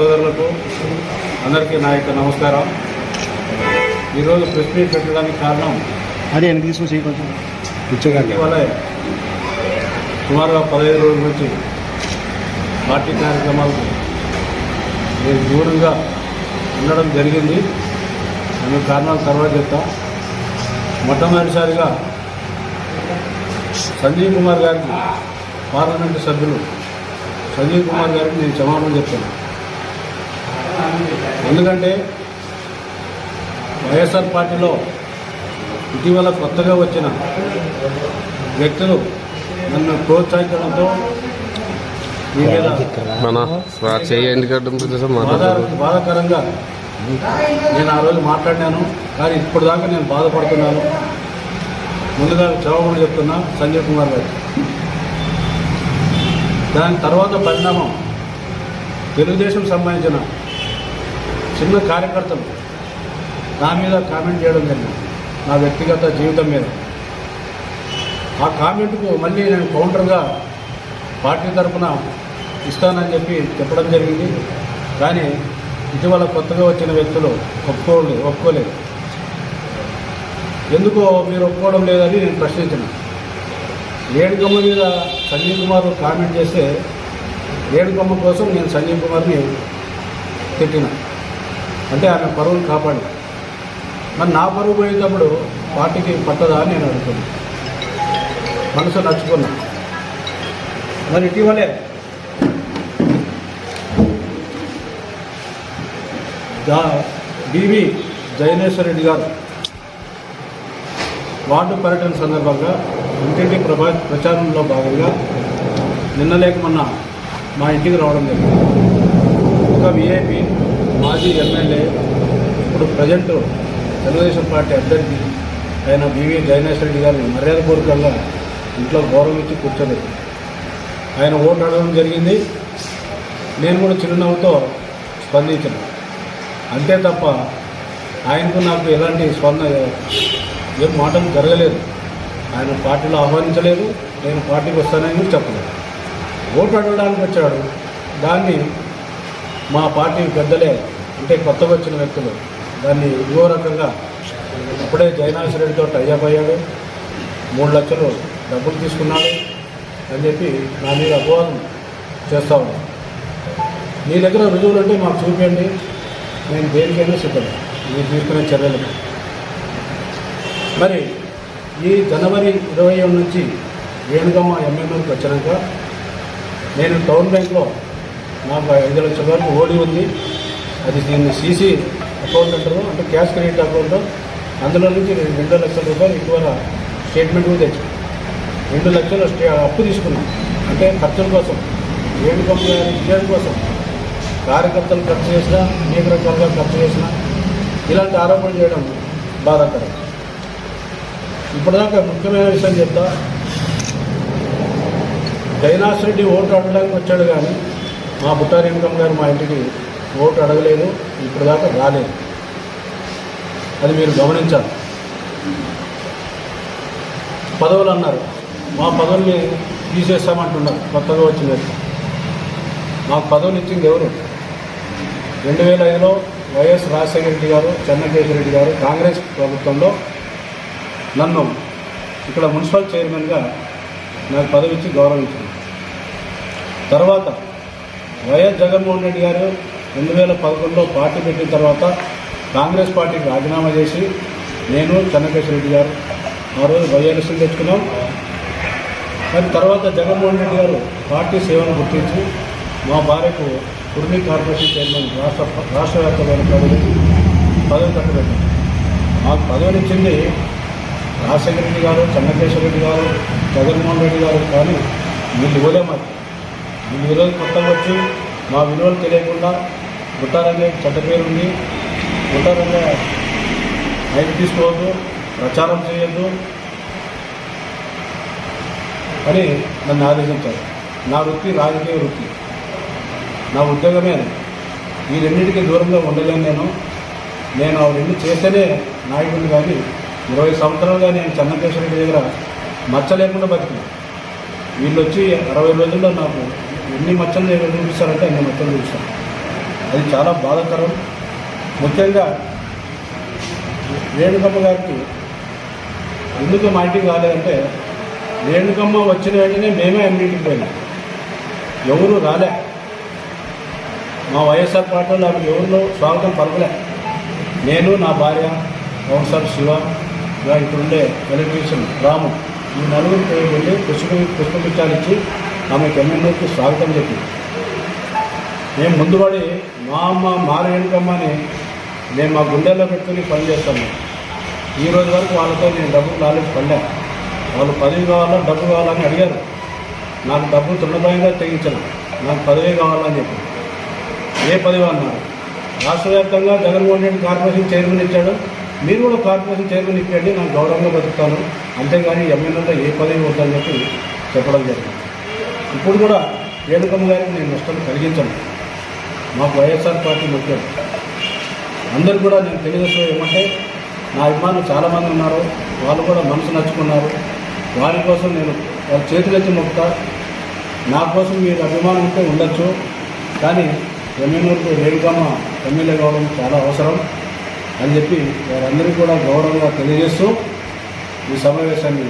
సోదరులకు అందరికీ నా యొక్క నమస్కారం. ఈరోజు ప్రెస్ మీట్ పెట్టడానికి కారణం అదే కొంచెం కూర్చోగా ఇటీవల సుమారుగా పదహైదు రోజుల నుంచి పార్టీ కార్యక్రమాలకు నేను దూరంగా ఉండడం జరిగింది. అందుకు కారణాలు తర్వాత చెప్తా. మొట్టమొదటిసారిగా సంజీవ్ కుమార్ గారికి పార్లమెంటు సభ్యులు సంజీవ్ కుమార్ గారికి నేను క్షమాపణ చెప్తాను. ఎందుకంటే వైఎస్ఆర్ పార్టీలో ఇటీవల కొత్తగా వచ్చిన వ్యక్తులు నన్ను ప్రోత్సహించడంతో బాధాకరంగా నేను ఆ రోజు మాట్లాడినాను. కానీ ఇప్పుడు దాకా నేను బాధపడుతున్నాను. ముందుగా క్షమాపణ చెప్తున్నా సంజయ్ కుమార్ గారు. దాని తర్వాత పరిణామం తెలుగుదేశం సంబంధించిన చిన్న కార్యకర్తలు నా మీద కామెంట్ చేయడం జరిగింది. నా వ్యక్తిగత జీవితం మీద. ఆ కామెంట్కు మళ్ళీ నేను కౌంటర్గా పార్టీ తరఫున ఇస్తానని చెప్పి చెప్పడం జరిగింది. కానీ ఇటీవల కొత్తగా వచ్చిన వ్యక్తులు ఒప్పుకోలేదు ఒప్పుకోలేదు. ఎందుకో మీరు ఒప్పుకోవడం లేదని నేను ప్రశ్నించిన. ఏడుగమ్మ మీద సంజీవ్ కుమార్ కామెంట్ చేస్తే ఏడుగమ్మ కోసం నేను సంజీవ్ కుమార్ని తిట్టినా. అంటే ఆమె పరువులు కాపాడి. మరి నా పరువు పోయేటప్పుడు పార్టీకి పట్టదా అని నేను అడుగుతున్నాను మనసు నచ్చుకున్నా మరి ఇటీవలే దా డివి జైనేశ్వర రెడ్డి గారు వార్డు పర్యటన సందర్భంగా ఇంటింటి ప్రభా ప్రచారంలో భాగంగా నిన్న లేక మొన్న మా ఇంటికి రావడం జరిగింది. ఒక విఐపి మాజీ ఎమ్మెల్యే ఇప్పుడు ప్రజెంట్ తెలుగుదేశం పార్టీ అభ్యర్థి అయిన బివి జైనేశ్వర రెడ్డి గారిని కోరికల్లా ఇంట్లో గౌరవం ఇచ్చి కూర్చోలేదు. ఆయన ఓటు అడగడం జరిగింది. నేను కూడా చిరునవ్వుతో స్పందించాను. అంతే తప్ప ఆయనకు నాకు ఎలాంటి స్పందన ఏం మాటలు జరగలేదు. ఆయన పార్టీలో ఆహ్వానించలేదు. నేను పార్టీకి వస్తానని కూడా చెప్పలేదు. ఓటు అడగడానికి వచ్చాడు. దాన్ని మా పార్టీ పెద్దలే అంటే కొత్తగా వచ్చిన వ్యక్తులు దాన్ని ఇంకో రకంగా అప్పుడే జయనాథ్ రెడ్డితో టైఅప్ అయ్యాడు. మూడు లక్షలు డబ్బులు తీసుకున్నాడు అని చెప్పి నా మీద అపవాదం చేస్తూ ఉన్నాను మీ దగ్గర రుజువులు అంటే మాకు చూపించండి. నేను దేనికైనా సిద్ధం. మీరు తీసుకునే చర్యలకు మరి ఈ జనవరి ఇరవై ఏడు నుంచి వేణుగమ్మ ఎమ్మెల్యేకి వచ్చినాక నేను టౌన్ బ్యాంక్లో నాకు ఐదు లక్షల వరకు ఓడి ఉంది. అది దీన్ని సీసీ అకౌంట్ అంటారు అంటే క్యాష్ క్రెడిట్ అకౌంట్. అందులో నుంచి నేను రెండు లక్షల రూపాయలు ఇటీవల స్టేట్మెంట్ కూడా తెచ్చాం. రెండు లక్షలు స్టే అప్పు తీసుకున్నాం. అంటే ఖర్చుల కోసం ఏడు గారి విజయం కోసం. కార్యకర్తలు ఖర్చు చేసినా అనేక రకాలుగా ఖర్చు చేసినా ఇలాంటి ఆరోపణలు చేయడం బాధాకరం. ఇప్పటిదాకా ముఖ్యమైన విషయం చెప్తా జైనాథ్ రెడ్డి ఓటు అడగడానికి వచ్చాడు కానీ మా బుట్టారి వెంకమ్మ గారు మా ఇంటికి ఓటు అడగలేదు ఇప్పుడు దాకా రాలేదు. అది మీరు గమనించాలి. పదవులు అన్నారు. మా పదవుల్ని తీసేస్తామంటున్నారు. కొత్తగా వచ్చింది. మాకు పదవులు ఇచ్చింది ఎవరు? రెండు వేల ఐదులో వైఎస్ రాజశేఖర రెడ్డి గారు చెన్నకేశ్వర రెడ్డి గారు కాంగ్రెస్ ప్రభుత్వంలో నన్ను ఇక్కడ మున్సిపల్ చైర్మన్గా నాకు పదవి ఇచ్చి గౌరవించింది తర్వాత వైఎస్ జగన్మోహన్ రెడ్డి గారు రెండు వేల పదకొండులో పార్టీ పెట్టిన తర్వాత కాంగ్రెస్ పార్టీకి రాజీనామా చేసి నేను చెన్నకేశ్వర రెడ్డి గారు. ఆ రోజు వైఎల్ఎస్సీ తెచ్చుకున్నాం. మరి తర్వాత జగన్మోహన్ రెడ్డి గారు పార్టీ సేవను గుర్తించి మా భార్యకు కుర్మి కార్పొరేషన్ చైర్మన్ రాష్ట్ర రాష్ట్ర వ్యాప్తమైన పదవి పదవి కట్టబెట్టాం. మాకు పదవిని ఇచ్చింది రాజశేఖర రెడ్డి గారు చెన్నకేశ్వర రెడ్డి గారు జగన్మోహన్ రెడ్డి గారు. కానీ వీళ్ళు ఇవ్వలేమారు వీళ్ళు ఈరోజు కొత్తగా వచ్చి మా విలువలు తెలియకుండా గుట్టారంగా చెడ్డ పేరు ఉంది. గుట్టారంగా మైక్ తీసుకోవద్దు ప్రచారం చేయొద్దు అని నన్ను ఆదేశించారు. నా వృత్తి రాజకీయ వృత్తి. నా ఉద్యోగమే అది. ఈ రెండింటికి దూరంగా ఉండలేను నేను. నేను ఆ రెండు చేస్తేనే నాయకుడిని కానీ ఇరవై సంవత్సరాలుగా నేను చెన్నకేశ్వర రెడ్డి దగ్గర మచ్చ లేకుండా బతికిన. వీళ్ళు వచ్చి అరవై రోజుల్లో నాకు ఎన్ని మచ్చలు చూపిస్తారంటే అన్ని మచ్చలు చూపిస్తాను అది చాలా బాధాకరం. ముఖ్యంగా రేణుకమ్మ గారికి ఎందుకు మా ఇంటికి రాలేదంటే రేణుకమ్మ వచ్చిన వెంటనే మేమే అన్నింటికి పోయినాం. ఎవరు రాలే. మా వైఎస్ఆర్ పార్టీలో నాకు ఎవరిలో స్వాగతం పలకలే. నేను నా భార్య కౌన్సర్ శివ ఇలా ఇక్కడ ఎలక్ట్రీషియన్ రాము ఈ నలుగురు పేరు వెళ్ళి పుష్ప పుష్పగుచ్చాలు ఇచ్చి ఆమెకు ఎమ్మెల్యేకి స్వాగతం చెప్పింది మేము ముందుపడి మా అమ్మ మారేడుకమ్మని మేము మా గుండెల్లో పెట్టుకుని పని చేస్తాము ఈ రోజు వరకు వాళ్ళతో నేను డబ్బులు నాలుగు పడ్డా వాళ్ళు పదవి కావాలా డబ్బు కావాలని అడిగారు. నాకు డబ్బు తృణభయంగా తెగించను. నాకు పదవి కావాలని చెప్పి. ఏ పదవి అన్నారు రాష్ట్ర వ్యాప్తంగా జగన్మోహన్ రెడ్డి కార్పొరేషన్ చైర్మన్ ఇచ్చాడు. మీరు కూడా కార్పొరేషన్ చైర్మన్ ఇప్పండి నాకు గౌరవంగా బతుకుతాను. అంతేగాని ఎమ్మెల్యేలో ఏ పదవి వద్దని చెప్పి చెప్పడం జరిగింది. ఇప్పుడు కూడా రేణుకమ్మ గారికి నేను నష్టం కలిగించను. మాకు వైఎస్ఆర్ పార్టీ ముఖ్యం. అందరు కూడా నేను తెలియజేసే ఏమంటే నా అభిమానులు చాలామంది ఉన్నారు వాళ్ళు కూడా మనసు నచ్చుకున్నారు వారి కోసం నేను వాళ్ళ చేతులెత్తి మొక్కుతా. నా కోసం మీరు అభిమానం ఉంటే ఉండొచ్చు. కానీ ఎమ్మెల్యేలకు రేణుకమ్మ ఎమ్మెల్యే కావడం చాలా అవసరం అని చెప్పి వారందరికీ కూడా గౌరవంగా తెలియజేస్తూ ఈ సమావేశాన్ని